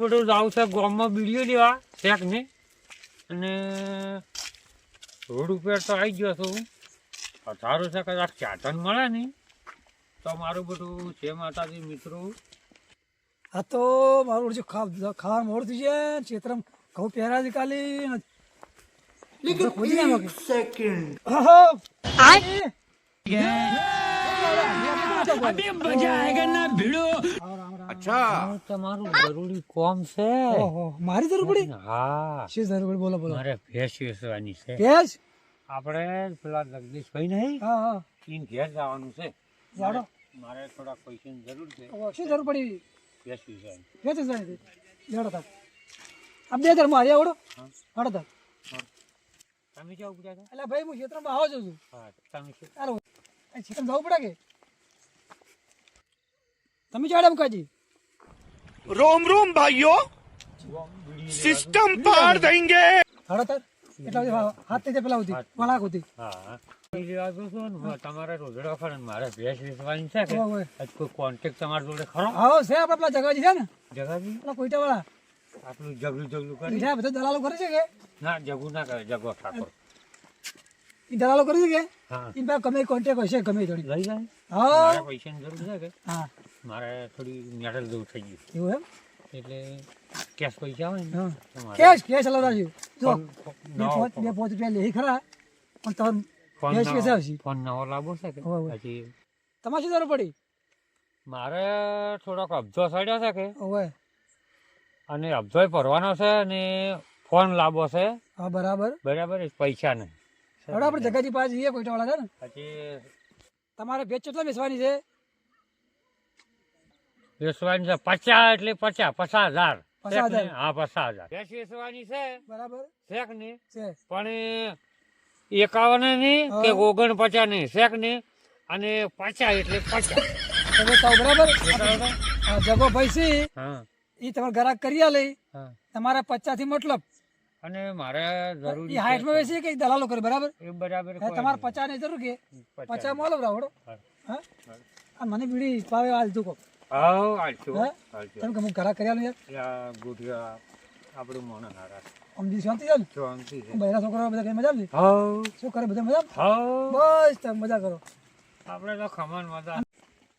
બધું જાવ છે ગામમાં બીડીઓ લેવા શેક ને અને રોડ ઉપર તો આવી ગયો છું. અધારો છે કદાચ ચાટન મળે ને તો મારું બધું છે માતાજી મિત્રો. આ તો મારું જો ખાવા મોડું થઈ જાય ચેતરમ ઘઉં પહેરા છે કાલી. કે. આહો! હા, તમારું જરૂરી કોમ છે. ઓહો, મારી જરૂર પડી? હા. શી જરૂર પડી? બોલો બોલો. મારે ભેંસ વેચવાની છે. ભેજ આપણે પેલા જગદીશભાઈ નહીં હા હા. ઈન ઘેર જવાનું છે. જાડો. મારે થોડા પૈસાની જરૂર છે. ઓહો, શી જરૂર પડી? ભેંસ વેચવાની. જાણી હતી. જાડો તાર આ બે દર મારી આવડો. હાડો તાર તમે જાવ બધા એટલે ભાઈ હું ક્ષેત્રમાં આવો છું હા તમે એ જવું પડે કે? તમે ચાડે મુકાજી રોમ રોમ ભાઈઓ. સિસ્ટમ પાર દેંગે તમારે રોજડા ફરે મારે ભેંસ વેચવાની છે કોઈ કોન્ટેક્ટ તમારા જોડે ખરો? હા છે આપડે પેલા જગાજી છે ને? જગાજી? કોઈટા વાળા આટલું જગલું જગલું કરે? બીજા બધા દલાલો કરે છે કે? ના જગુ ના કરે જગો ઠાકોર. ઈ દલાલો કરે છે કે? હા. ઈ પાસે ગમે કોન્ટેક્ટ હશે ગમે જોડી લઈ જાય. હા. પૈસાની જરૂર છે કે? હા. મારે થોડી મેડલ જેવું થઈ ગયું એવું એમ? એટલે કેશ પૈસા હોય ને કેશ કેશ રાખ્યું જો બે પાંચ રૂપિયા લે ખરા પણ તમે કેશ કેશ આવશે ફોન નવો લાવવો છે કે હોવે. તમારે શું જરૂર પડી? મારે થોડોક અબજો સડ્યો છે કે. ઓવે અને અબજોય ભરવાનો છે અને ફોન લાવવો છે. હા બરાબર. બરાબર પૈસા નહીં હવે આપણે જગાજી પાસે જઈએ કોઈ ટોળા છે ને પછી તમારે ભેજ કેટલા બેસવાની છે? વેચવાની છે. પચાસ એટલે પચાસ પચાસ હજાર. હા પચાસ હજાર. ભેંસ વેચવાની છે. બરાબર. શેકની પણ એકાવનની કે ઓગણ પચાસની શેકની અને પચાસ એટલે પચાસ. તમે કહો બરાબર? જગો ભાઈ હા. એ તમારે ગ્રાહક કરી આલે. હા. તમારે પચાસથી મતલબ. અને મારે એ જરૂરી હાઈટમાં બેસી કે દલાલો કરે બરાબર? એ બરાબર તમારે પચાસની જરૂર કે. પચાસ. મોલો રાવડો હા. મને બીડી પાવે હાલ તું કહો. હે? હાલશું. તમે કે કરા કર્યા કરી યા ગુઢિયા આપણું મોણ હારા. અમજી શાંતિ છે શાંતિ છે. બહેરા છોકરા બધા કઈ મજા આવશે હાઉ, શું કરે બધા મજા? હાઉ. બસ તમે મજા કરો. આપણે તો ખમણ મજા.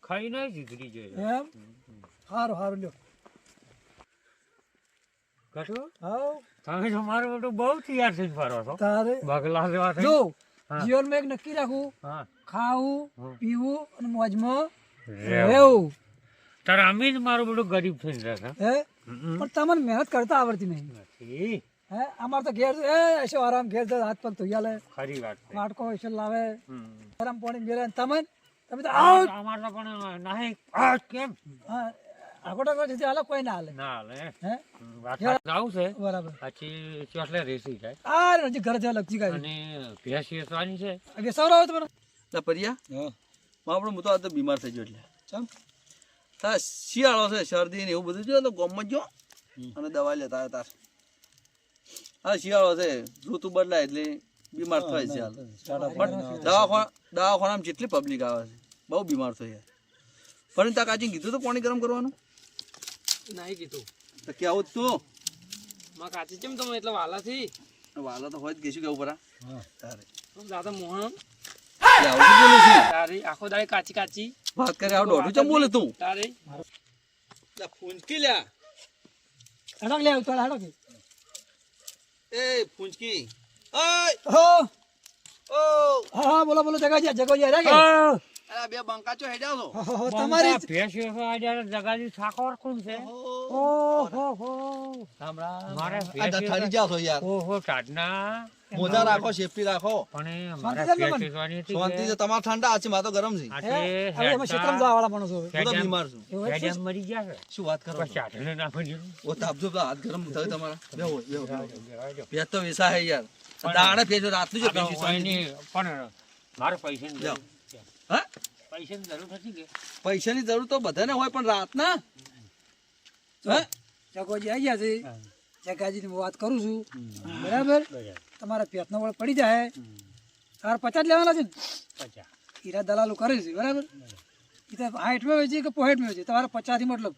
ખાઈ નહીં જીતરી જોઈએ. એમ? સારું સારું લ્યો. કટો હા તમે તો મારો બધું બહુ તૈયાર થઈને ફરો છો. તારે? બગલા લેવા થઈ જો હા. જીવનમાં એક નક્કી રાખવું હા. ખાવું પીવું અને મોજમાં રહેવું તારે અમે જ મારું બધું ગરીબ થઈ રહ્યા હે? પણ તમને મહેનત કરતા આવડતી નહીં. નથી. હે? અમારે તો ઘેર એ એસો આરામ ઘેર જાય, હાથ પગ ધોઈ લે ખરી વાત છે. વાટકો એસો લાવે. હમ. ગરમ પાણી મેલે અને તમે તમે તો આવ અમાર તો પણ નહીં. આ કેમ? હા આગોટા આગળ જતી હાલે કોઈ ના હાલે ના હાલે હે? વાત જાવું છે? બરાબર. પછી ચોટલે રેસી જાય આ હજી ઘર જવા લગતી કાઈ અને ભેંસ વેચવાની છે. સૌર આવે તમારે. લા પરિયા. આપણે હું તો આ તો બીમાર થઈ ગયો એટલે. ચમ? તાર શિયાળો છે શરદી ને એવું બધું. જો તો ગોમમાં જો અને દવા લેતા હતા તાર. હા શિયાળો છે ઋતુ બદલાય એટલે બીમાર થાય છે પણ દવાખાના દવાખાનામાં જેટલી પબ્લિક આવે છે બહુ બીમાર થઈ યાર પણ ત્યાં કાચી કીધું તો પાણી ગરમ કરવાનું? નહીં કીધું. તો કેવું જ તું. માં કાચી કેમ તમે એટલે વાલા થી? વાલા તો હોય જ ગેશું કેવું પરા. તારે. દાદા મોહન. આખો દાડે કાચી કાચી. વાત કરે આવું દોઢું ચમ બોલે તું? તારી? ફૂંચકી લ્યા હડક લે આવતો હડક એ ફૂંચકી. ઓય હા. ઓ! હા બોલો બોલો જગાજી જગાજી આ અરે બે બંકા ચો હેડ્યા છો? હો, હો, તમારી જ- ભેંસ જ્યારે જગાજી ઠાકોર કોણ છે? ઓ હો હો. મારે આ દથારી જાવ છો યાર. ઓહો ટાટના મોજા રાખો સેફટી રાખો. પણ શાંતિ છે ને હતી કે? તમારે ઠંડા આછી મારે ગરમ છે. હવે ક્ષેત્રમાં જવા વાળા. હું તો બીમાર છું. મરી ગયા છે? શું વાત કરો ચાટને ના. ઓ તાપજો હાથ ગરમ થયો તમારા. બેહો બેહો બેહો. બેહો. તો વેસા હે યાર. દાણે ભેજ રાતનું જો આ તો ભેજ કોઈની પણ મારે પૈસા ની જરૂર છે. પૈસા ની જરૂર હતી કે? તો બધાને હોય પણ રાતના? હે? જગોજી ગયા છે. હા. જગાજીની હું વાત કરું છું. બરાબર. તમારા પેટનો વળ પડી જાય. તાર પચાસ લેવાના છે ને. હીરા દલાલો કરે છે બરાબર? એ તો હાઈટમાં છે કે પોહેટમાં વેચે તમારે પચાસથી મતલબ.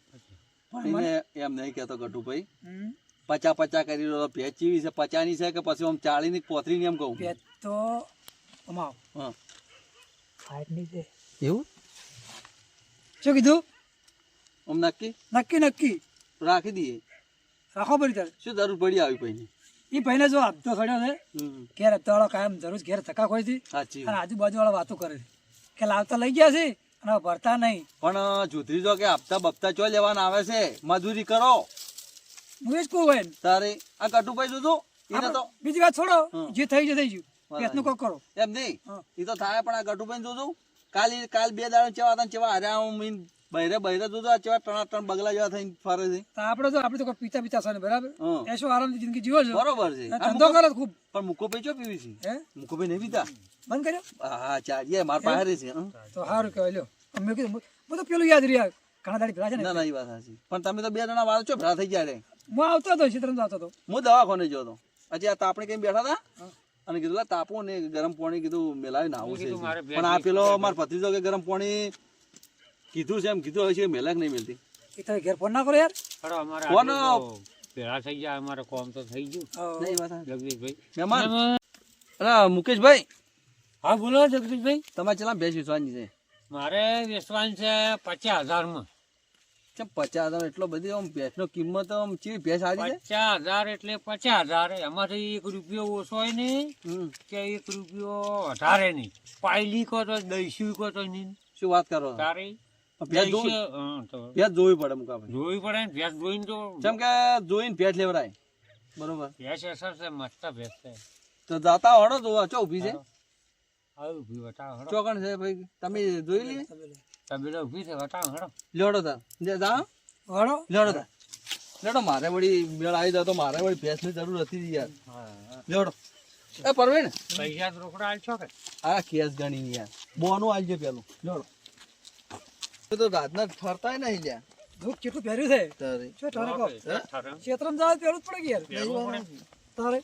એમ નહીં કહેતો ગટુભાઈ હમ. પચા પચા કરી રહ્યો ભેજ ચીવી છે પચાની છે કે પછી આમ ચાળી ની પોતરી ની એમ કહું? પેટ તો અમાવ હા. સાઠની છે. એવું? શું કીધું? આમ નક્કી? નક્કી નક્કી. રાખી દઈએ. રાખો પડી તારે શું જરૂર પડી આવી પછી એ ભાઈને જો હપ્તો ખડ્યો છે ઘેર હપ્તા વાળો કાયમ જરૂર ઘેર ધક્કા ખોઈ હતી અને આજુબાજુ વાળા વાતો કરે છે. કે લાવતા લઈ ગયા છે અને ભરતા નહીં. પણ જુતરી જો કે હપ્તા બપ્તા ચો લેવાના આવે છે? મજૂરી કરો. હું જ કહું હોય ને. તારે આ ગટુભાઈ જોજો. એને તો. બીજી વાત છોડો. જે થઈ ગયું થઈ ગયું. કેસનું કોક કરો. એમ નહીં. એ તો થાય પણ આ ગટુભાઈ જોજો. કાલ કાલ બે દાડા ચેવા હતા ચેવા હર્યા હું બહેરે બહેરે જોજો આ ચેવા ટણા ટણ બગલા જેવા થઈને ફરે છે. તો આપણે તો આપણે તો કોઈ પીતા પીતા છે બરાબર. એસો આરામથી જિંદગી જીવો છો. બરોબર છે. ધંધો કરે ખૂબ. પણ મુકો ભાઈ ચો પીવી છે? હે? મુકો ભાઈ નહીં પીતા? બંધ કર્યો? હા ચાલીએ માર પાસે છે તો સારું કહેવાય લ્યો. અમે કીધું હું તો પેલું યાદ રહ્યા ઘણા દાડી પેલા છે ને. ના ના એ વાત સાચી. પણ તમે તો બે જણા વાળો છો ભેળા થઈ ગયા રે. હું આવતો હતો ચિત્રમ આવતો હતો. હું દવાખાને ગયો હતો. હજી આ તાપણે કઈ બેઠા હતા અને કીધું તાપો ને ગરમ પાણી કીધું મેલાવી નાવું છે પણ આ પેલો મારા ભત્રીજો કે ગરમ પાણી કીધું છે એમ કીધું હશે છે મેલાક નહીં મિલતી. એ તમે ઘેર ફોન ના કરો યાર. ખરો અમારે કોનો? ભેળા થઈ ગયા અમારે કોમ તો થઈ ગયું. હા. નહીં વાત જગદીશભાઈ. મહેમાન. અરે મુકેશભાઈ. હા બોલો જગદીશભાઈ. તમારે ચેલા ભેંસ વિશ્વાની છે? મારે વેચવાનું છે પચાસ હજારમાં. કેમ પચાસ હજાર એટલો બધી આમ ભેંસનો કિંમત આમ ચેવી ભેંસ આવી છે? પચાસ હજાર એટલે પચાસ હજાર. એમાંથી એક રૂપિયો ઓછો હોય નહીં કે એક રૂપિયો વધારે નહીં. પાયલી કહો તો દઈશું કહો તો નહીં. શું વાત કરો? તારે? ભેંસ જોવી પડે મુકાભાઈ જોવી પડે ને ભેંસ જોઈને તો જેમ કે જોઈને ભેંસ લેવડાય બરોબર? ભેંસ અસર છે મસ્ત ભેંસ છે. તો જાતા હડો જોવા ચો ઊભી છે? આવું ઊભી વટા હડો. ચોકણ છે ભાઈ? તમે જોઈ લઈએ તબેલા ઊભી છે વટા હડો. લેડો તા. જે જા. હડો. લેડો તા. લેડો મારે વળી મેળ આવી જાય તો મારે વળી ભેંસની જરૂર હતી યાર. લેડો એ પરવીન. પૈસા રોકડા આલશો કે? આ કેસ ગણી યાર. બોનું આલજો પેલું. લેવડો. એ તો રાતના ફરતાય નહીં લ્યા. દુઃખ કેટલું પહેર્યું છે? તારે. શું તારે કહો? ઠરે. જાવ પેલું જ પડે કે યાર? તારે?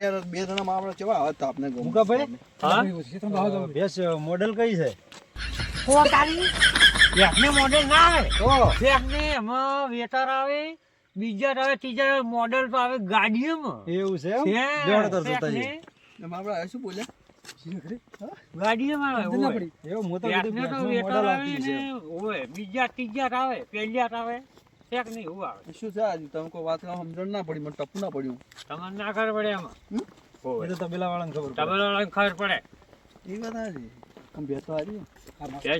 યાર બે જણા માં કેવા આવે તાપને ગમે મુકાભાઈ? હા? ક્ષેત્રમ જાવ ભેંસ મોડેલ કઈ છે? ફેકને મોડેલ ના આવે? ફેકને એમાં વેટર આવે બીજા આવે ત્રીજા મોડેલ તો આવે ગાડીઓમાં. એવું છે એમ? જોતા આપણે શું બોલ્યા? બીજા ત્રીજા આવે પહેલિયા આવે ફેક નહીં આવે. શું છે આજે તમે કોઈ વાત સમજણ ના પડી મને ટપુ ના પડ્યું. તમને ના ખબર પડે એમાં. એ તો તબેલા વાળાને ખબર પડે. ખબર એ વાત આમ હારી.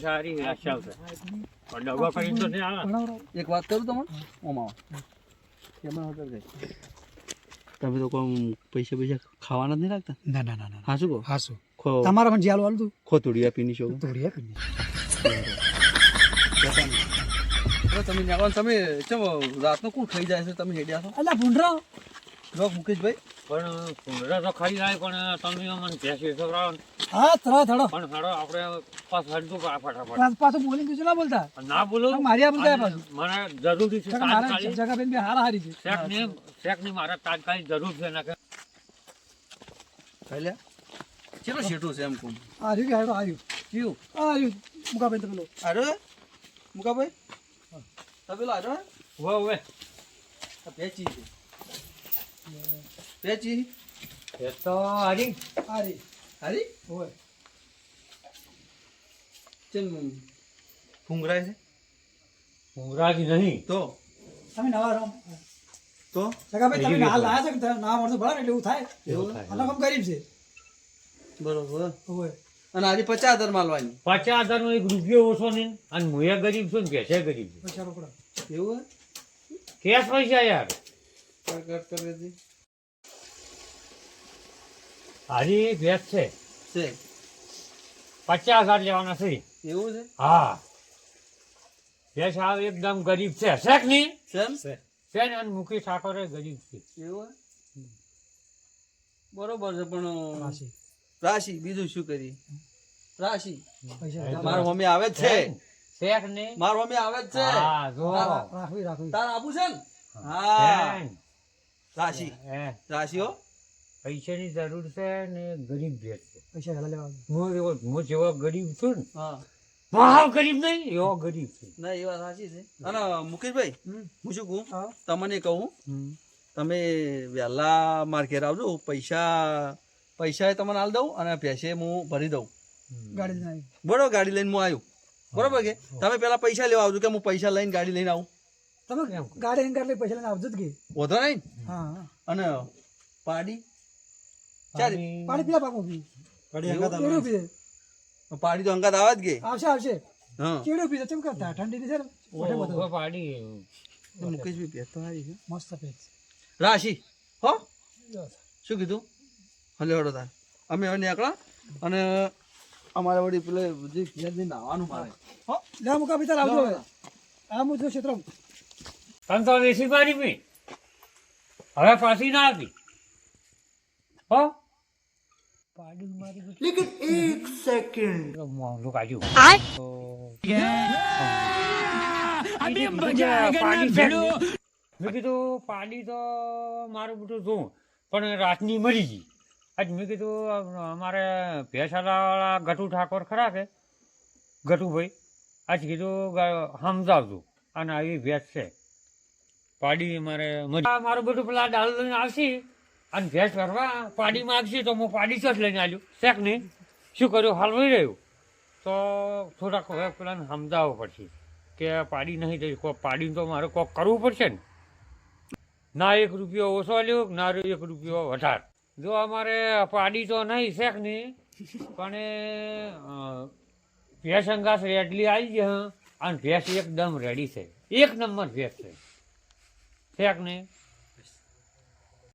સારી આશા છે પણ ડબ્બા કરીને તો નહીં આવે એક વાત કરું તમને? ઓમાં હોટલ તમે તો કોઈ પૈસા પૈસા ખાવાના જ નહીં રાખતા? ના ના ના ના હા શું કહો? હા શું ખો. તમારા પણ જ્યાં વાળું તું ખોતુડી આપીની છો તોડી આપી તમે ન્યાવાનો તમે ચમ રાતનો કોણ ખાઈ જાય છે? તમે હેડ્યા છો? અલા ભૂંડરો. જો મુકેશભાઈ. પણ કુંડળા તો ખાઈ જાય પણ તમે મને ભેંસી ને. હા થડો થડો પણ હાડો આપણે પાસ હડતું પા ફટાફટ. પાછું બોલી બીજું ના બોલતા? ના બોલો. મારી આ બોલતા પાછું. મને જરૂરી છે તાત્કાલિક. જગા બેન બે હારા હારી છે. શેક ને શેકની મારે તાત્કાલિક જરૂર છે ના કે ખાઈ લે ચેલો શેઠું છે એમ કહું હાર્યું કે હારું હાર્યું કયું? હાર્યું મુકા બેન તો પેલો અરે મુકાભાઈ? તબેલો અરે વે વે પેચી છે. પેચી એ તો હરી. હારી. હારી? હોય. ચમ ફૂંગરાય છે? ઊંઘરાજી નહીં. તો? તમે નવા રહો. તો? સગા ભાઈ તમે હાલ આયા છે કે ના મળતો ભલે ને એટલે એવું થાય? એવું થાય. અલગ આમ ગરીબ છે. બરોબર. હોય. અને આજે પચાસ હજાર માલવાની પચાસ હજાર નો એક રૂપિયો ઓછો નહીં. અને હું એ ગરીબ છું ને છે ગરીબ છું. પૈસા રોકડા. એવું કેશ પૈસા યાર. હે કટ કરી દે હારી ભેંસ છે. છે. પચાસ હજાર લેવાના છે. એવું છે? હા. ભેંસ આ એકદમ ગરીબ છે. નહીં? છે ને અને મુકેશ ઠાકોર ગરીબ છે. એવું બરોબર છે પણ રાશિ. રાશિ બીજું શું કરી રાશિ. મારો મમ્મી આવે જ છે. શેખ ને? મારો મમ્મી આવે જ છે. હા જો. રાખવી રાખવી. તાર આપું છે ને? હા. રાશિ. રાશિ હો. પૈસાની જરૂર છે ને ગરીબ ભેટ છે. પૈસા લેવા. હું એવો હું જેવો ગરીબ છું ને હા. મહા ગરીબ નહીં એવો ગરીબ છે. ના એ વાત સાચી છે. અને મુકેશભાઈ હું શું કહું? તમને કહું. તમે વહેલા માર્કેટ આવજો પૈસા પૈસા એ તમને હાલ દઉં અને પૈસે હું ભરી દઉં. ગાડી લઈને બરોબર ગાડી લઈને હું આવ્યો. બરોબર કે? તમે પેલા પૈસા લેવા આવજો કે હું પૈસા લઈને ગાડી લઈને આવું? તમે ગાડી લઈને લઈ પૈસા લઈને આવજો જ કે. વધો નહીં? અને પાડી? પાણી પીલા પાકું કેળું પાડી તો અંગાત આવે જ કે? આવશે આવશે. હા. કેળું પીએ ચમ કરતા ઠંડી છે ને? પાણી. મુકેશ ભી પાડી મુકેશભાઈ પહેર તો સારી છે. મસ્ત પેક રાશિ. હો? શું કીધું? હલે હડો તાર. અમે હવે નીકળા અને અમારે વળી પેલે જે ઘેર જઈને નાવાનું મારે. હો લે મુકા ભીતર આવજો હવે. આ મુજો જો ક્ષેત્ર તને તો વેસી પાડી પી હવે પાછી ના આપી. હો? પાડી મારી લેકિન એક સેકન્ડ. કાઢ્યું તો પાડી છે. મેં કીધું પાડી તો મારું બધું જોઉં પણ રાતની મરી ગઈ. આજ મેં કીધું અમારે ભેસાલાવાળા ગટુ ઠાકોર ખરા કે ગટુભાઈ આજ કીધું સમજાવજો અને આવી ભેંસ છે. પાડી મરી મારું. બધું પેલા ડાલ આવશે. અને ભેંસ ભરવા પાડી માગશે તો હું પાડી જ લઈને આવ્યું શેક નહીં? શું કર્યું? હાલવાઈ રહ્યું? તો થોડાક હવે પેલાને સમજાવવું પડશે કે પાડી નહીં થઈ કોઈ પાડીને તો મારે કોક કરવું પડશે ને. ના એક રૂપિયો ઓછો લ્યો ના એક રૂપિયો વધારે. જો અમારે પાડી તો નહીં, શેક નહીં, પણ ભેંસ અંગાસ રેડલી આવી છે અને ભેંસ એકદમ રેડી છે. એક નંબર ભેંસ છે. શેક ને